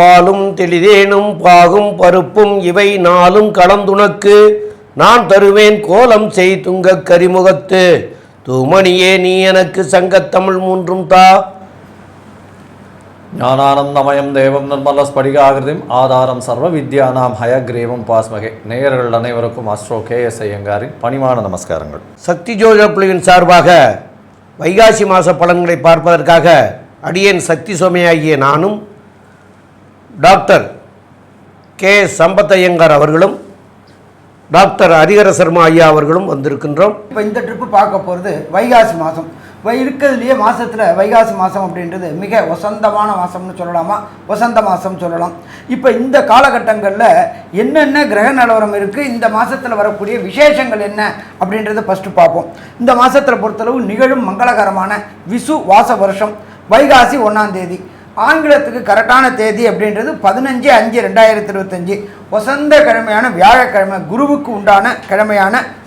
பாலும் தெளிதேனும் பாகும் பருப்பும் இவை நாளும் கலந்துனக்கு நான் தருவேன் கோலம் செய் துங்கக் கரிமுகத்து. தூமணியே நீ எனக்கு சங்கத்தமிழ் மூன்றும் தா. ஞானானந்தமயம் தேவம் நிர்மல ஸ்படிகாகிருதிம் ஆதாரம் சர்வ வித்யானாம் ஹயக்ரீவம் பாஸ்மகே. நேயர்கள் அனைவருக்கும் அஸ்ட்ரோ கே எஸ் ஐயங்காரின் பணிவான நமஸ்காரங்கள். சக்தி ஜோதிட பிள்ளையின் சார்பாக வைகாசி மாத பலன்களை பார்ப்பதற்காக அடியேன் சக்தி சோமையாகிய நானும் டாக்டர் கே. சம்பத்தையங்கார் அவர்களும் டாக்டர் ஹரிஹர சர்மா ஐயா அவர்களும் வந்திருக்கின்றோம். இப்போ இந்த ட்ரிப்பு பார்க்க போகிறது வைகாசி மாதம் வை இருக்கிறதுலையே மாதத்தில் வைகாசி மாதம் அப்படின்றது மிக வசந்தமான மாதம்னு சொல்லலாமா? வசந்த மாதம் சொல்லலாம். இப்போ இந்த காலகட்டங்களில் என்னென்ன கிரக நிலவரம் இருக்குது இந்த மாதத்தில் வரக்கூடிய விசேஷங்கள் என்ன? அப்படின்றத ஃபஸ்ட்டு பார்ப்போம். இந்த மாதத்தில் பொறுத்தளவு நிகழும் மங்களகரமான விசு வாச வருஷம் வைகாசி ஒன்றாம் தேதி. ஆங்கிலத்துக்கு கரெக்டான தேதி அப்படின்றது பதினஞ்சு அஞ்சு ரெண்டாயிரத்தி இருபத்தஞ்சி. வசந்த கிழமையான வியாழக்கிழமை குருவுக்கு உண்டான கிழமையான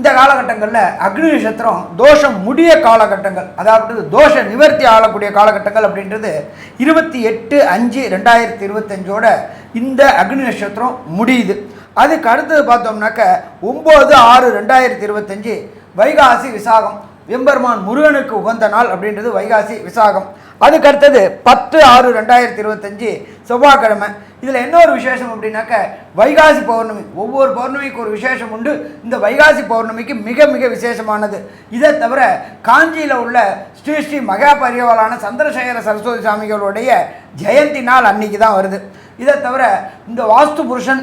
இந்த காலகட்டங்களில் அக்னி நட்சத்திரம் தோஷம் முடிய காலகட்டங்கள் அதாவது தோஷ நிவர்த்தி ஆகக்கூடிய காலகட்டங்கள் அப்படின்றது இருபத்தி எட்டு அஞ்சு ரெண்டாயிரத்தி இருபத்தஞ்சோட இந்த அக்னி நட்சத்திரம் முடியுது. அதுக்கு அடுத்தது பார்த்தோம்னாக்க ஒம்பது ஆறு ரெண்டாயிரத்தி இருபத்தஞ்சு வைகாசி விசாகம். வெம்பெருமான் முருகனுக்கு உகந்த நாள் அப்படின்றது வைகாசி விசாகம். அதுக்கு அடுத்தது பத்து ஆறு ரெண்டாயிரத்தி இருபத்தஞ்சி செவ்வாய்க்கிழமை. இதில் என்ன ஒரு விசேஷம் அப்படின்னாக்க வைகாசி பௌர்ணமி. ஒவ்வொரு பௌர்ணமிக்கு ஒரு விசேஷம் உண்டு. இந்த வைகாசி பௌர்ணமிக்கு மிக மிக விசேஷமானது. இதை தவிர காஞ்சியில் உள்ள ஸ்ரீ ஸ்ரீ மகா பரிவாளான சந்திரசேகர சரஸ்வதி சாமிகளுடைய ஜெயந்தி நாள் அன்னைக்கு தான் வருது. இதை தவிர இந்த வாஸ்து புருஷன்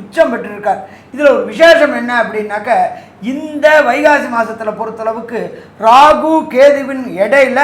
உச்சம் பெற்றிருக்கார். இதில் ஒரு விசேஷம் என்ன அப்படின்னாக்க இந்த வைகாசி மாதத்தில் பொறுத்தளவுக்கு ராகு கேதுவின் இடையில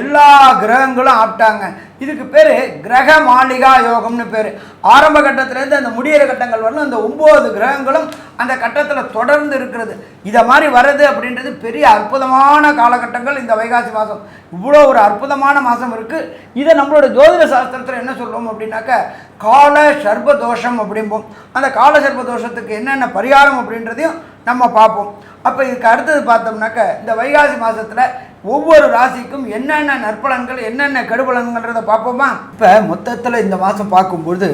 எல்லா கிரகங்களும் ஆப்டாங்க. இதுக்கு பேர் கிரக மாளிகா யோகம்னு பேர். ஆரம்ப கட்டத்திலேருந்து அந்த முடியிற கட்டங்கள் வரலும் அந்த ஒம்பது கிரகங்களும் அந்த கட்டத்தில் தொடர்ந்து இருக்கிறது. இதை மாதிரி வர்றது அப்படின்றது பெரிய அற்புதமான காலகட்டங்கள் இந்த வைகாசி மாதம் இவ்வளோ ஒரு அற்புதமான மாதம் இருக்குது இதை நம்மளோட ஜோதிட சாஸ்திரத்தில் என்ன சொல்லுவோம் அப்படின்னாக்க கால சர்ப தோஷம் அப்படிம்போம். அந்த கால தோஷத்துக்கு என்னென்ன பரிகாரம் அப்படின்றதையும் நம்ம பார்ப்போம். அப்போ இதுக்கு அடுத்தது பார்த்தோம்னாக்க இந்த வைகாசி மாதத்தில் ஒவ்வொரு ராசிக்கும் என்னென்ன நற்பலன்கள் என்னென்ன கெடுபலன்கள்ன்றதை பார்ப்போமா? இப்போ மொத்தத்தில் இந்த மாதம் பார்க்கும்பொழுது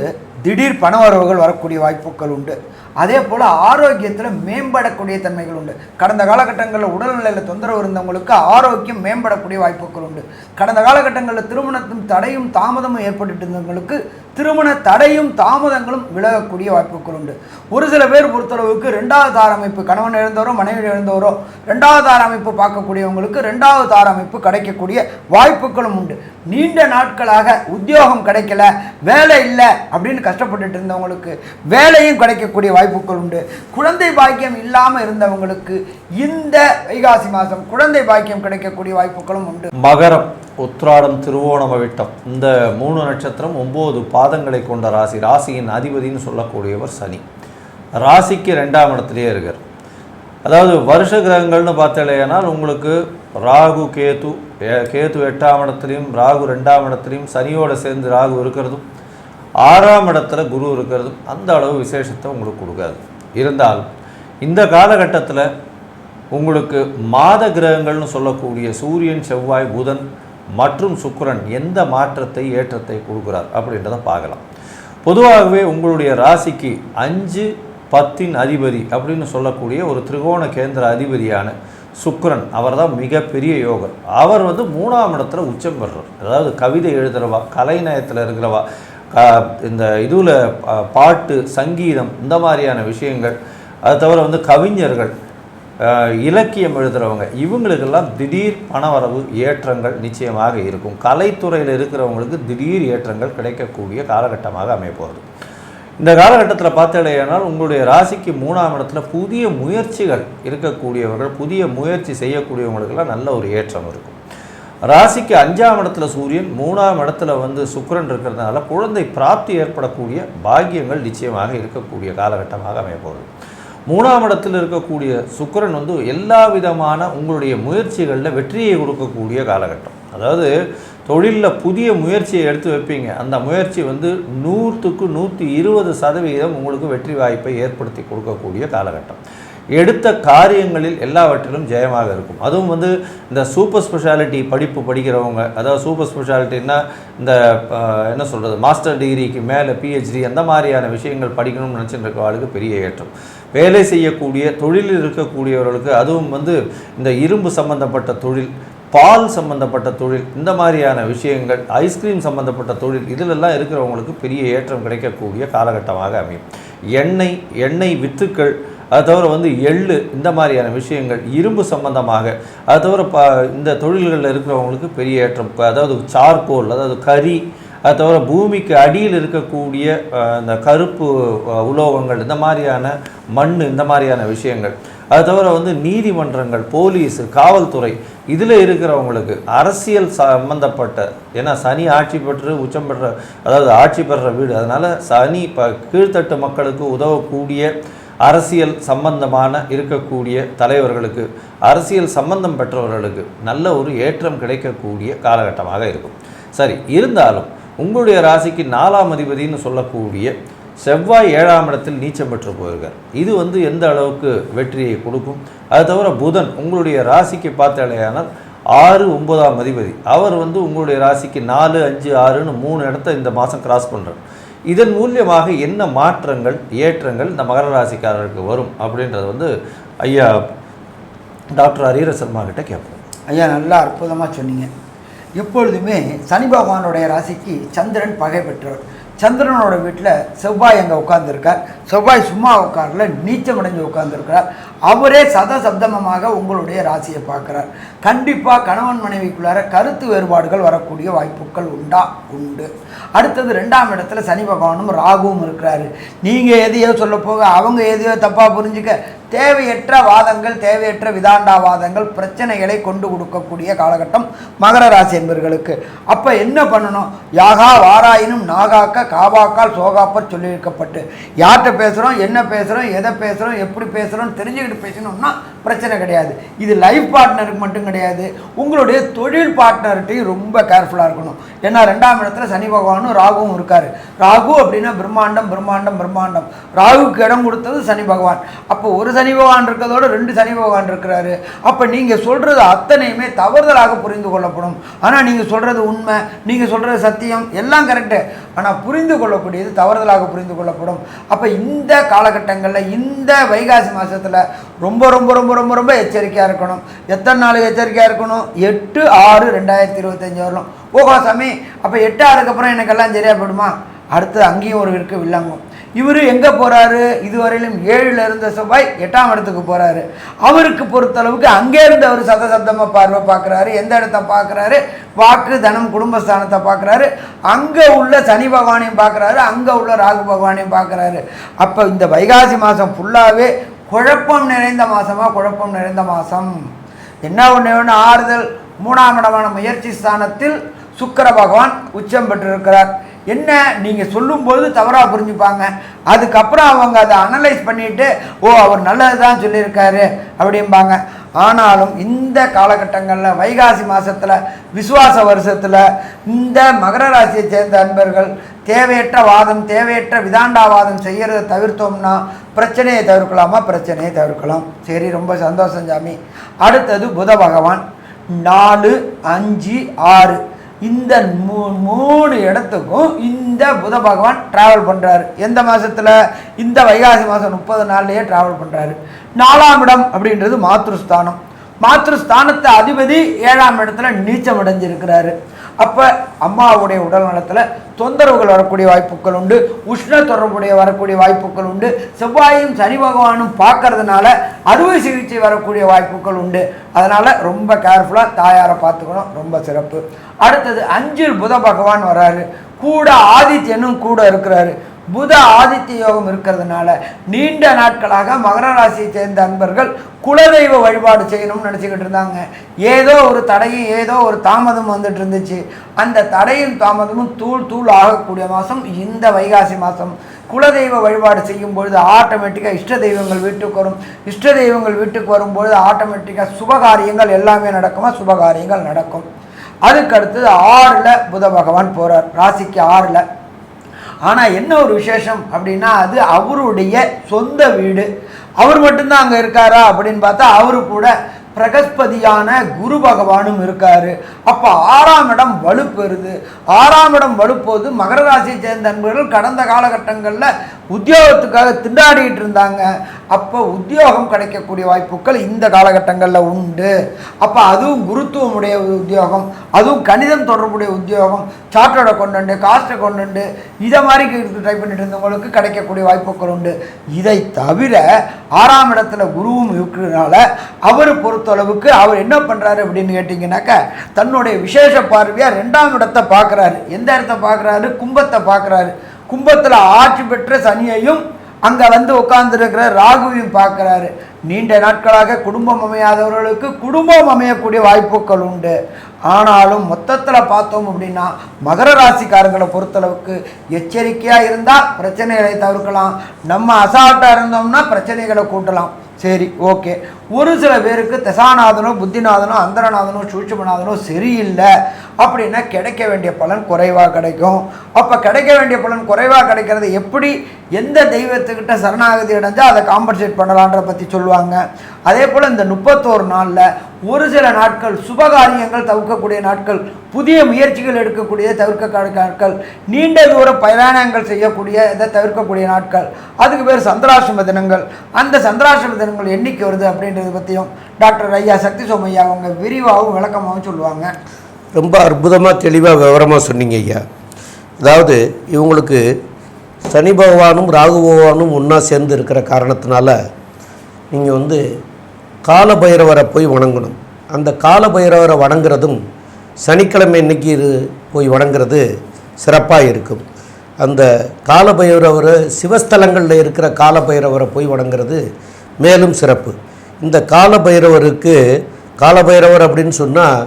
திடீர் பண வரவுகள் வரக்கூடிய வாய்ப்புகள் உண்டு. அதே போல் ஆரோக்கியத்தில் மேம்படக்கூடிய தன்மைகள் உண்டு. கடந்த காலகட்டங்களில் உடல்நிலையில் தொந்தரவு இருந்தவங்களுக்கு ஆரோக்கியம் மேம்படக்கூடிய வாய்ப்புகள் உண்டு. கடந்த காலகட்டங்களில் திருமணத்தும் தடையும் தாமதமும் ஏற்பட்டு இருந்தவங்களுக்கு திருமண தடையும் தாமதங்களும் விலகக்கூடிய வாய்ப்புகள் உண்டு. ஒரு சில பேர் பொறுத்தளவுக்கு ரெண்டாவது தார அமைப்பு கணவன் இழந்தவரோ மனைவி இழந்தவரோ ரெண்டாவது தார அமைப்பு பார்க்கக்கூடியவங்களுக்கு ரெண்டாவது தார அமைப்பு கிடைக்கக்கூடிய வாய்ப்புகளும் உண்டு. நீண்ட நாட்களாக உத்தியோகம் கிடைக்கல வேலை இல்லை அப்படின்னு கஷ்டப்பட்டுட்டு இருந்தவங்களுக்கு வேலையும் கிடைக்கக்கூடிய வாய்ப்புகள் உண்டு. குழந்தை பாக்கியம் இல்லாமல் இருந்தவங்களுக்கு இந்த வைகாசி மாதம் குழந்தை பாக்கியம் கிடைக்கக்கூடிய வாய்ப்புகளும் உண்டு. மகரம் உத்ராடம் திருவோணம் அவிட்டம். இந்த மூணு நட்சத்திரம் ஒம்பது பாதங்களை கொண்ட ராசி. ராசியின் அதிபதின்னு சொல்லக்கூடியவர் சனி. ராசிக்கு ரெண்டாம் இடத்துலேயே இருக்கார். அதாவது வருஷ கிரகங்கள்னு பார்த்தாலேனால் உங்களுக்கு ராகு கேது கேது எட்டாம் இடத்துலையும் ராகு ரெண்டாம் இடத்துலையும் சனியோடு சேர்ந்து ராகு இருக்கிறதும் ஆறாம் இடத்துல குரு இருக்கிறதும் அந்த அளவு விசேஷத்தை உங்களுக்கு கொடுக்காது. இருந்தால் இந்த காலகட்டத்தில் உங்களுக்கு மாத கிரகங்கள்னு சொல்லக்கூடிய சூரியன் செவ்வாய் புதன் மற்றும் சுக்கிரன் எந்த மாற்றத்தை ஏற்றத்தை கொடுக்குறார் அப்படின்றத பார்க்கலாம். பொதுவாகவே உங்களுடைய ராசிக்கு அஞ்சு பத்தின் அதிபதி அப்படின்னு சொல்லக்கூடிய ஒரு திரிகோண கேந்திர அதிபதியான சுக்கரன் அவர் தான் மிகப்பெரிய யோகர். அவர் வந்து மூணாம் இடத்துல உச்சம் பெறுறார். அதாவது கவிதை எழுதுறவா கலைநயத்தில் இருக்கிறவா க- இந்த இதுவில் பாட்டு சங்கீதம் இந்த மாதிரியான விஷயங்கள் அது தவிர வந்து கவிஞர்கள் இலக்கியம் எழுதுகிறவங்க இவங்களுக்கெல்லாம் திடீர் பணவரவு ஏற்றங்கள் நிச்சயமாக இருக்கும். கலைத்துறையில் இருக்கிறவங்களுக்கு திடீர் ஏற்றங்கள் கிடைக்கக்கூடிய காலகட்டமாக அமையப்போகிறது இந்த காலகட்டத்தில் பார்த்தீங்கன்னா உங்களுடைய ராசிக்கு மூணாம் இடத்துல புதிய முயற்சிகள் இருக்கக்கூடியவர்கள் புதிய முயற்சி செய்யக்கூடியவங்களுக்கெல்லாம் நல்ல ஒரு ஏற்றம் இருக்கும். ராசிக்கு அஞ்சாம் இடத்துல சூரியன் மூணாம் இடத்துல வந்து சுக்கரன் இருக்கிறதுனால குழந்தை பிராப்தி ஏற்படக்கூடிய பாக்கியங்கள் நிச்சயமாக இருக்கக்கூடிய காலகட்டமாக அமையப்போகுது. மூணாம் இடத்தில் இருக்கக்கூடிய சுக்கிரன் வந்து எல்லா விதமான உங்களுடைய முயற்சிகளில் வெற்றியை கொடுக்கக்கூடிய காலகட்டம். அதாவது தொழிலில் புதிய முயற்சியை எடுத்து வைப்பீங்க. அந்த முயற்சி வந்து நூற்றுக்கு நூற்றி இருபது சதவீதம் உங்களுக்கு வெற்றி வாய்ப்பை ஏற்படுத்தி கொடுக்கக்கூடிய காலகட்டம். எடுத்த காரியங்களில் எல்லாவற்றிலும் ஜெயமாக இருக்கும். அதுவும் வந்து இந்த சூப்பர் ஸ்பெஷாலிட்டி படிப்பு படிக்கிறவங்க அதாவது சூப்பர் ஸ்பெஷாலிட்டின்னா இந்த என்ன சொல்கிறது மாஸ்டர் டிகிரிக்கு மேலே பிஹெச்டி அந்த மாதிரியான விஷயங்கள் படிக்கணும்னு நினச்சிட்டு இருக்கவாளுக்கு பெரிய ஏற்றம். வேலை செய்யக்கூடிய தொழிலில் இருக்கக்கூடியவர்களுக்கு அதுவும் வந்து இந்த இரும்பு சம்பந்தப்பட்ட தொழில் பால் சம்பந்தப்பட்ட தொழில் இந்த மாதிரியான விஷயங்கள் ஐஸ்கிரீம் சம்பந்தப்பட்ட தொழில் இதிலெல்லாம் இருக்கிறவங்களுக்கு பெரிய ஏற்றம் கிடைக்கக்கூடிய காலகட்டமாக அமையும். எண்ணெய் எண்ணெய் வித்துக்கள் அது தவிர வந்து எள்ளு இந்த மாதிரியான விஷயங்கள் இரும்பு சம்பந்தமாக அது தவிர ப இந்த தொழில்களில் இருக்கிறவங்களுக்கு பெரிய ஏற்றம். அதாவது சார்கோல் அதாவது கறி அது தவிர பூமிக்கு அடியில் இருக்கக்கூடிய இந்த கருப்பு உலோகங்கள் இந்த மாதிரியான மண் இந்த மாதிரியான விஷயங்கள். அது தவிர வந்து நீதிமன்றங்கள் போலீஸ் காவல்துறை இதில் இருக்கிறவங்களுக்கு அரசியல் சம்மந்தப்பட்ட ஏன்னா சனி ஆட்சி பெற்று உச்சம் பெற்ற அதாவது ஆட்சி பெற்ற வீடு. அதனால் சனி ப கீழ்த்தட்டு மக்களுக்கு உதவக்கூடிய அரசியல் சம்பந்தமான இருக்கக்கூடிய தலைவர்களுக்கு அரசியல் சம்பந்தம் பெற்றவர்களுக்கு நல்ல ஒரு ஏற்றம் கிடைக்கக்கூடிய காலகட்டமாக இருக்கும். சரி இருந்தாலும் உங்களுடைய ராசிக்கு நாலாம் அதிபதினு சொல்லக்கூடிய செவ்வாய் ஏழாம் இடத்தில் நீச்சம் பெற்று போயிருக்கார். இது வந்து எந்த அளவுக்கு வெற்றியை கொடுக்கும்? அது தவிர புதன் உங்களுடைய ராசிக்கு பார்த்தாலேயானால் ஆறு ஒன்பதாம் அதிபதி. அவர் வந்து உங்களுடைய ராசிக்கு நாலு அஞ்சு ஆறுன்னு மூணு இடத்த இந்த மாதம் கிராஸ் பண்ணுறார் இதன் மூலியமாக என்ன மாற்றங்கள் ஏற்றங்கள் இந்த மகர ராசிக்காரருக்கு வரும் அப்படின்றது வந்து ஐயா டாக்டர் ஹரீர சர்மா கிட்ட கேட்போம். ஐயா நல்லா அற்புதமாக சொன்னீங்க. எப்பொழுதுமே சனி பகவானுடைய ராசிக்கு சந்திரன் பகை பெற்றவர். சந்திரனோட வீட்டில் செவ்வாய் அங்கே உட்காந்துருக்கார் செவ்வாய் சும்மா உட்கார்ல நீச்சமடைஞ்சு அடைஞ்சு உட்கார்ந்திருக்கிறார். அவரே சதசப்தமமாக உங்களுடைய ராசியை பார்க்குறார். கண்டிப்பாக கணவன் மனைவிக்குள்ளார கருத்து வேறுபாடுகள் வரக்கூடிய வாய்ப்புகள் உண்டா? உண்டு. அடுத்தது ரெண்டாம் இடத்துல சனி பகவானும் ராகுவும் இருக்கிறாரு. நீங்கள் எதையோ சொல்ல போக அவங்க எதையோ தப்பாக புரிஞ்சுக்க தேவையற்ற வாதங்கள் தேவையற்ற விதாண்டாவாதங்கள் பிரச்சனைகளை கொண்டு கொடுக்கக்கூடிய காலகட்டம் மகர ராசி என்பவர்களுக்கு அப்போ என்ன பண்ணணும்? யாகா வாராயினும் நாகாக்க காவாக்கால் சோகாப்பர் சொல்லியிருக்கப்பட்டு. யார்கிட்ட பேசுகிறோம் என்ன பேசுகிறோம் எதை பேசுகிறோம் எப்படி பேசுகிறோம் தெரிஞ்சுக்கிட்டு பேசணும்னா பிரச்சனை கிடையாது. இது லைஃப் பார்ட்னருக்கு மட்டும் கிடையாது. உங்களுடைய தொழில் பார்ட்னர்கிட்டையும் ரொம்ப கேர்ஃபுல்லாக இருக்கணும். ஏன்னா ரெண்டாம் இடத்துல சனி பகவானும் ராகுவும் இருக்கார். ராகு அப்படின்னா பிரம்மாண்டம் பிரம்மாண்டம் பிரம்மாண்டம். ராகுக்கு இடம் கொடுத்தது சனி பகவான். அப்போ ஒரு சனி பகவான் இருக்கிறதோட ரெண்டு சனி பகவான் இருக்கிறாரு. அப்போ நீங்கள் சொல்கிறது அத்தனையுமே தவறுதலாக புரிந்து கொள்ளப்படும். ஆனால் நீங்கள் சொல்கிறது உண்மை நீங்கள் சொல்கிறது சத்தியம் எல்லாம் கரெக்டு ஆனால் புரிந்து கொள்ளக்கூடியது தவறுதலாக புரிந்து கொள்ளப்படும். அப்போ இந்த காலகட்டங்களில் இந்த வைகாசி மாதத்தில் ரொம்ப ரொம்ப ரொம்ப ரொம்ப ரொம்ப எச்சரிக்கையாக இருக்கணும். எத்தனை நாள் எச்சரிக்கையாக இருக்கணும்? எட்டு ஆறு ரெண்டாயிரத்தி இருபத்தஞ்சி வரலாம் ஓஹோ சாமி. அப்போ எட்டு ஆறுக்கு அப்புறம் எனக்கெல்லாம் சரியாக போயிடுமா? அடுத்து அங்கேயும் ஒரு இருக்கு வில்லாங்கும். இவர் எங்கே போகிறாரு இதுவரையிலும் ஏழில் இருந்த செவ்வாய் எட்டாம் இடத்துக்கு போகிறாரு அவருக்கு பொறுத்தளவுக்கு அங்கே இருந்து அவர் சதசப்தமாக பார்வை பார்க்குறாரு. எந்த இடத்த பார்க்குறாரு? வாக்கு தனம் குடும்பஸ்தானத்தை பார்க்குறாரு. அங்கே உள்ள சனி பகவானையும் பார்க்குறாரு. அங்கே உள்ள ராகு பகவானையும் பார்க்குறாரு. அப்போ இந்த வைகாசி மாதம் ஃபுல்லாகவே குழப்பம் நிறைந்த மாதமா குழப்பம் நிறைந்த மாதம் என்ன ஒன்று ஒன்று ஆறுதல். மூணாம் இடமான முயற்சி ஸ்தானத்தில் சுக்கிர பகவான் உச்சம் பெற்றிருக்கிறார். என்ன நீங்கள் சொல்லும்போது தவறாக புரிஞ்சுப்பாங்க. அதுக்கப்புறம் அவங்க அதை அனலைஸ் பண்ணிவிட்டு ஓ அவர் நல்லது தான் சொல்லியிருக்காரு அப்படிம்பாங்க. ஆனாலும் இந்த காலகட்டங்களில் வைகாசி மாதத்தில் விசுவாச வருஷத்தில் இந்த மகர ராசியை சேர்ந்த அன்பர்கள் தேவையற்ற வாதம் தேவையற்ற விதாண்டாவாதம் செய்கிறத தவிர்த்தோம்னா பிரச்சனையை தவிர்க்கலாமா? பிரச்சனையை தவிர்க்கலாம். சரி ரொம்ப சந்தோஷம் சாமி. அடுத்தது புத பகவான். நாலு அஞ்சு ஆறு. இந்த மூ மூணு இடத்துக்கும் இந்த புத பகவான் ட்ராவல் பண்ணுறாரு எந்த மாதத்தில் இந்த வைகாசி மாதம் முப்பது நாள்லேயே ட்ராவல் பண்ணுறாரு நாலாம் இடம் அப்படின்றது மாத்ருஸ்தானம். மாத்ருஸ்தானத்தை அதிபதி ஏழாம் இடத்துல நீச்சம் அடைஞ்சிருக்கிறாரு. அப்போ அம்மாவுடைய உடல் நலத்தில் தொந்தரவுகள் வரக்கூடிய வாய்ப்புகள் உண்டு. உஷ்ண தொடர்புடைய வரக்கூடிய வாய்ப்புகள் உண்டு. செவ்வாயும் சனி பகவானும் பார்க்கறதுனால அறுவை சிகிச்சை வரக்கூடிய வாய்ப்புகள் உண்டு. அதனால் ரொம்ப கேர்ஃபுல்லாக தாயாரை பார்த்துக்கணும். ரொம்ப சிறப்பு. அடுத்தது அஞ்சில் புத பகவான் வராரு. கூட ஆதித்யனும் கூட இருக்கிறாரு. புத ஆதித்ய யோகம் இருக்கிறதுனால நீண்ட நாட்களாக மகர ராசியை சேர்ந்த அன்பர்கள் குலதெய்வ வழிபாடு செய்யணும்னு நினச்சிக்கிட்டு இருந்தாங்க. ஏதோ ஒரு தடையும் ஏதோ ஒரு தாமதம் வந்துட்டு இருந்துச்சு. அந்த தடையும் தாமதமும் தூள் தூள் ஆகக்கூடிய மாதம் இந்த வைகாசி மாதம் குலதெய்வ வழிபாடு செய்யும் பொழுது ஆட்டோமேட்டிக்காக இஷ்ட தெய்வங்கள் வீட்டுக்கு வரும். இஷ்ட தெய்வங்கள் வீட்டுக்கு வரும்பொழுது ஆட்டோமேட்டிக்காக சுபகாரியங்கள் எல்லாமே நடக்குமா? சுபகாரியங்கள் நடக்கும். அதுக்கடுத்து ஆறில் புத பகவான் போகிறார் ராசிக்கு ஆறில். ஆனால் என்ன ஒரு விசேஷம் அப்படின்னா அது அவருடைய சொந்த வீடு. அவர் மட்டும்தான் அங்கே இருக்காரா அப்படின்னு பார்த்தா அவரு கூட பிரகஸ்பதியான குரு பகவானும் இருக்காரு. அப்போ ஆறாம் இடம் வலுப்பெறுது ஆறாம் இடம் வலுப்போது மகர ராசியை சேர்ந்த நண்பர்கள் கடந்த காலகட்டங்களில் உத்தியோகத்துக்காக திண்டாடிட்டு இருந்தாங்க. அப்போ உத்தியோகம் கிடைக்கக்கூடிய வாய்ப்புகள் இந்த காலகட்டங்களில் உண்டு. அப்போ அதுவும் குருத்துவம் உடைய உத்தியோகம் அதுவும் கணிதம் தொடர்புடைய உத்தியோகம் சார்ட்டோட கொண்டு காஸ்ட்டை கொண்டு இதை மாதிரி ட்ரை பண்ணிட்டு இருந்தவங்களுக்கு கிடைக்கக்கூடிய வாய்ப்புகள் உண்டு. இதை தவிர ஆறாம் இடத்துல குருவும் இருக்கிறதுனால அவர் பொறுத்தளவுக்கு அவர் என்ன பண்ணுறாரு அப்படின்னு கேட்டிங்கனாக்கா தன்னுடைய விசேஷ பார்வையாக ரெண்டாம் இடத்தை பார்க்குறாரு. எந்த இடத்த பார்க்குறாரு? கும்பத்தை பார்க்குறாரு. கும்பத்தில் ஆட்சி பெற்ற சனியையும் அங்கே வந்து உட்கார்ந்துருக்கிற ராகுவையும் பார்க்குறாரு. நீண்ட நாட்களாக குடும்பம் அமையாதவர்களுக்கு குடும்பம் அமையக்கூடிய வாய்ப்புகள் உண்டு. ஆனாலும் மொத்தத்தில் பார்த்தோம் அப்படின்னா மகர ராசிக்காரங்களை பொறுத்தளவுக்கு எச்சரிக்கையாக இருந்தால் பிரச்சனைகளை தவிர்க்கலாம். நம்ம அசால்ட்டாக இருந்தோம்னா பிரச்சனைகளை கூட்டலாம். சரி ஓகே. ஒரு சில பேருக்கு தசாநாதனோ புத்திநாதனோ அந்தரநாதனோ சூட்சமநாதனோ சரியில்லை அப்படின்னா கிடைக்க வேண்டிய பலன் குறைவாக கிடைக்கும். அப்போ கிடைக்க வேண்டிய பலன் குறைவாக கிடைக்கிறது எப்படி? எந்த தெய்வத்துக்கிட்ட சரணாகதி அடைஞ்சால் அதை காம்பன்சேட் பண்ணலான்ற பற்றி சொல்லுவாங்க. அதே போல் இந்த முப்பத்தோரு நாளில் ஒரு சில நாட்கள் சுபகாரியங்கள் தவிர்க்கக்கூடிய நாட்கள் புதிய முயற்சிகள் எடுக்கக்கூடிய தவிர்க்கக்கூடிய நாட்கள் நீண்ட தூர பிரயாணங்கள் செய்யக்கூடிய இதை தவிர்க்கக்கூடிய நாட்கள். அதுக்கு பேர் சந்திராசிரம தினங்கள். அந்த சந்திராசிரம தினங்கள் எண்ணிக்கை வருது அப்படின்றத பற்றியும் டாக்டர் ஐயா சக்தி சோமையா அவங்க விரிவாகவும் விளக்கமாகவும் சொல்லுவாங்க. ரொம்ப அற்புதமாக தெளிவாக விவரமாக சொன்னீங்க ஐயா. அதாவது இவங்களுக்கு சனி பகவானும் ராகு பகவானும் ஒன்றா சேர்ந்து இருக்கிற காரணத்தினால நீங்கள் வந்து கால பைரவரை போய் வணங்கணும். அந்த கால பைரவரை வணங்குறதும் சனிக்கிழமை இன்னைக்கு இது போய் வணங்குறது சிறப்பாக இருக்கும். அந்த காலபைரவரை சிவஸ்தலங்களில் இருக்கிற கால பைரவரை போய் வணங்குறது மேலும் சிறப்பு. இந்த கால பைரவருக்கு அப்படின்னு சொன்னால்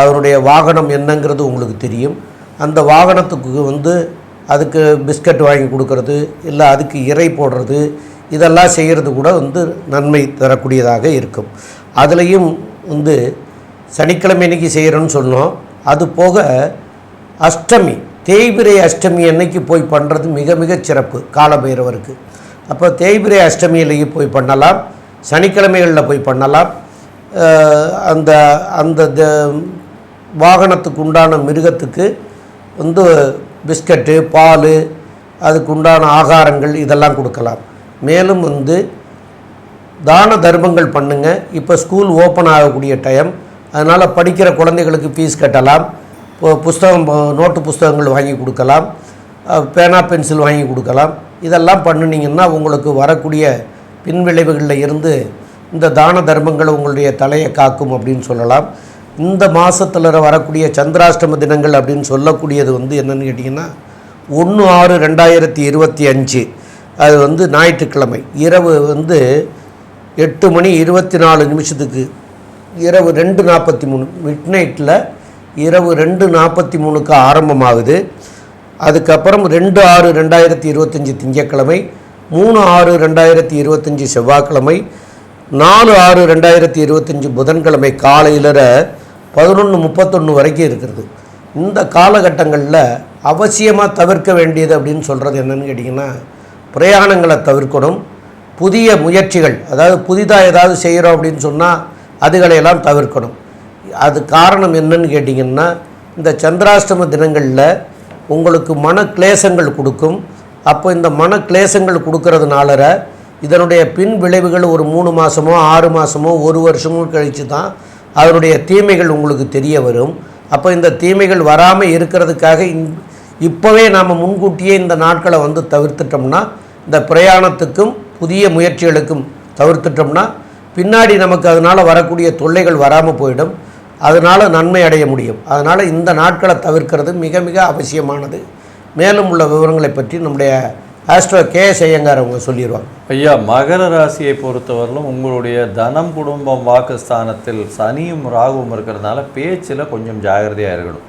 அவருடைய வாகனம் என்னங்கிறது உங்களுக்கு தெரியும். அந்த வாகனத்துக்கு வந்து அதுக்கு பிஸ்கட் வாங்கி கொடுக்கறது இல்லை அதுக்கு இறை போடுறது இதெல்லாம் செய்கிறது கூட வந்து நன்மை தரக்கூடியதாக இருக்கும். அதுலேயும் வந்து சனிக்கிழமை இன்றைக்கி செய்கிறோன்னு சொன்னோம். அது போக அஷ்டமி தேய்பிரை அஷ்டமி அன்னைக்கு போய் பண்ணுறது மிக மிக சிறப்பு காலபைரவருக்கு. அப்போ தேய்பிரை அஷ்டமியிலேயே போய் பண்ணலாம் சனிக்கிழமைகளில் போய் பண்ணலாம். அந்த அந்த த- வாகனத்துக்கு உண்டான மிருகத்துக்கு வந்து பிஸ்கட்டு பால் அதுக்கு உண்டான ஆகாரங்கள் இதெல்லாம் கொடுக்கலாம். மேலும் வந்து தான தர்மங்கள் பண்ணுங்கள் இப்போ ஸ்கூல் ஓப்பன் ஆகக்கூடிய டைம் அதனால் படிக்கிற குழந்தைகளுக்கு ஃபீஸ் கட்டலாம். புஸ்தகம் நோட்டு புஸ்தகங்கள் வாங்கி கொடுக்கலாம். பேனா பென்சில் வாங்கி கொடுக்கலாம். இதெல்லாம் பண்ணினீங்கன்னா உங்களுக்கு வரக்கூடிய பின்விளைவுகளில் இருந்து இந்த தான தர்மங்கள் உங்களுடைய தலையை காக்கும் அப்படின்னு சொல்லலாம். இந்த மாதத்தில் வரக்கூடிய சந்திராஷ்டம தினங்கள் அப்படின்னு சொல்லக்கூடியது வந்து என்னென்னு கேட்டிங்கன்னா ஒன்று ஆறு ரெண்டாயிரத்தி இருபத்தி அஞ்சு. அது வந்து ஞாயிற்றுக்கிழமை. இரவு வந்து எட்டு மணி இருபத்தி நாலு நிமிஷத்துக்கு இரவு ரெண்டு நாற்பத்தி மூணு மிட் நைட்டில் இரவு ரெண்டு நாற்பத்தி மூணுக்கு ஆரம்பமாகுது. அதுக்கப்புறம் ரெண்டு ஆறு ரெண்டாயிரத்தி இருபத்தஞ்சி திங்கட்கிழமை மூணு ஆறு ரெண்டாயிரத்தி இருபத்தஞ்சி செவ்வாய்க்கிழமை நாலு ஆறு ரெண்டாயிரத்தி இருபத்தஞ்சி புதன்கிழமை காலையில் பதினொன்று முப்பத்தொன்று வரைக்கும் இருக்கிறது. இந்த காலகட்டங்களில் அவசியமாக தவிர்க்க வேண்டியது அப்படின்னு சொல்கிறது என்னென்னு கேட்டிங்கன்னா பிரயாணங்களை தவிர்க்கணும். புதிய முயற்சிகள் அதாவது புதிதாக ஏதாவது செய்கிறோம் அப்படின்னு சொன்னால் அதுகளையெல்லாம் தவிர்க்கணும். அது காரணம் என்னன்னு கேட்டிங்கன்னா இந்த சந்திராஷ்டம தினங்களில் உங்களுக்கு மன கிளேசங்கள் கொடுக்கும். அப்போ இந்த மன கிளேசங்கள் கொடுக்கறதுனால இதனுடைய பின் விளைவுகள் ஒரு மூணு மாதமோ ஆறு மாதமோ ஒரு வருஷமோ கழித்து தான் அதனுடைய தீமைகள் உங்களுக்கு தெரிய வரும். அப்போ இந்த தீமைகள் வராமல் இருக்கிறதுக்காக இன் இப்போவே நாம் முன்கூட்டியே இந்த நாட்களை வந்து தவிர்த்துட்டோம்னா இந்த பிரயாணத்துக்கும் புதிய முயற்சிகளுக்கும் தவிர்த்துட்டோம்னா பின்னாடி நமக்கு அதனால் வரக்கூடிய தொல்லைகள் வராமல் போயிடும். அதனால் நன்மை அடைய முடியும். அதனால் இந்த நாட்களை தவிர்க்கிறது மிக மிக அவசியமானது. மேலும் உள்ள விவரங்களை பற்றி நம்முடைய ஆஸ்ட்ரோ கே செய்யங்கார் அவங்க சொல்லிடுவாங்க ஐயா மகர ராசியை பொறுத்தவரையிலும் உங்களுடைய தனம் குடும்பம் வாக்குஸ்தானத்தில் சனியும் ராகுவும் இருக்கிறதுனால பேச்சில் கொஞ்சம் ஜாகிரதையாக இருக்கணும்.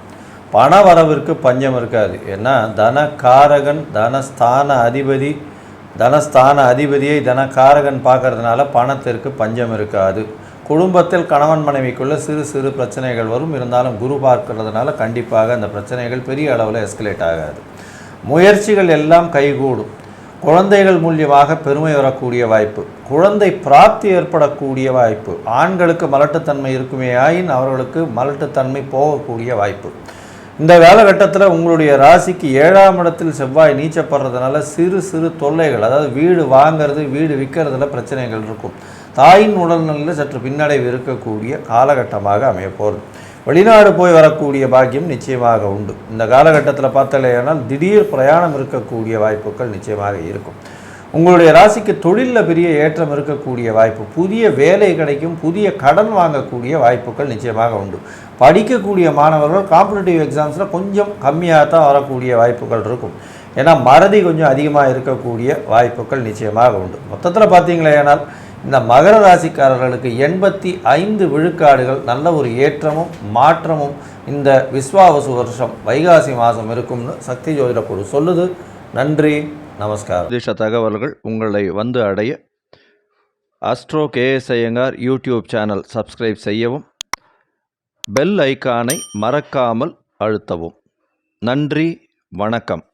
பண வரவிற்கு பஞ்சம் இருக்காது. ஏன்னா தனகாரகன் தனஸ்தான அதிபதி தனஸ்தான அதிபதியை தனக்காரகன் பார்க்கறதுனால பணத்திற்கு பஞ்சம் இருக்காது. குடும்பத்தில் கணவன் மனைவிக்குள்ள சிறு சிறு பிரச்சனைகள் வரும். இருந்தாலும் குரு பார்க்கறதுனால கண்டிப்பாக அந்த பிரச்சனைகள் பெரிய அளவில் எஸ்கலேட் ஆகாது. முயற்சிகள் எல்லாம் கைகூடும். குழந்தைகள் மூலியமாக பெருமை வரக்கூடிய வாய்ப்பு. குழந்தை பிராப்தி ஏற்படக்கூடிய வாய்ப்பு. ஆண்களுக்கு மலட்டுத்தன்மை இருக்குமே ஆயின் அவர்களுக்கு மலட்டுத்தன்மை போகக்கூடிய வாய்ப்பு. இந்த காலகட்டத்தில் உங்களுடைய ராசிக்கு ஏழாம் இடத்தில் செவ்வாய் நீச்சப்படுறதுனால சிறு சிறு தொல்லைகள் அதாவது வீடு வாங்கிறது வீடு விற்கிறதுல பிரச்சனைகள் இருக்கும். தாயின் உடல்நிலையில் சற்று பின்னடைவு இருக்கக்கூடிய காலகட்டமாக அமைய போகிறது வெளிநாடு போய் வரக்கூடிய பாக்கியம் நிச்சயமாக உண்டு. இந்த காலகட்டத்தில் பார்த்தாலேயானால் திடீர் பிரயாணம் இருக்கக்கூடிய வாய்ப்புகள் நிச்சயமாக இருக்கும். உங்களுடைய ராசிக்கு தொழிலில் பெரிய ஏற்றம் இருக்கக்கூடிய வாய்ப்பு புதிய வேலை கிடைக்கும் புதிய கடன் வாங்கக்கூடிய வாய்ப்புகள் நிச்சயமாக உண்டு. படிக்கக்கூடிய மாணவர்கள் காம்படிட்டிவ் எக்ஸாம்ஸில் கொஞ்சம் கம்மியாக தான் வரக்கூடிய வாய்ப்புகள் இருக்கும். ஏன்னா மறதி கொஞ்சம் அதிகமாக இருக்கக்கூடிய வாய்ப்புகள் நிச்சயமாக உண்டு. மொத்தத்தில் பார்த்தீங்களேனால் இந்த மகர ராசிக்காரர்களுக்கு எண்பத்தி ஐந்து விழுக்காடுகள் நல்ல ஒரு ஏற்றமும் மாற்றமும் இந்த விஸ்வாவசு வருஷம் வைகாசி மாதம் இருக்கும்னு சக்தி ஜோதிட குழு சொல்லுது. நன்றி. நமஸ்காரம். விசேஷ தகவல்கள் உங்களை வந்து அடைய Astro KS YouTube channel subscribe செய்யவும் பெல் ஐக்கானை மறக்காமல் அழுத்தவும். நன்றி வணக்கம்.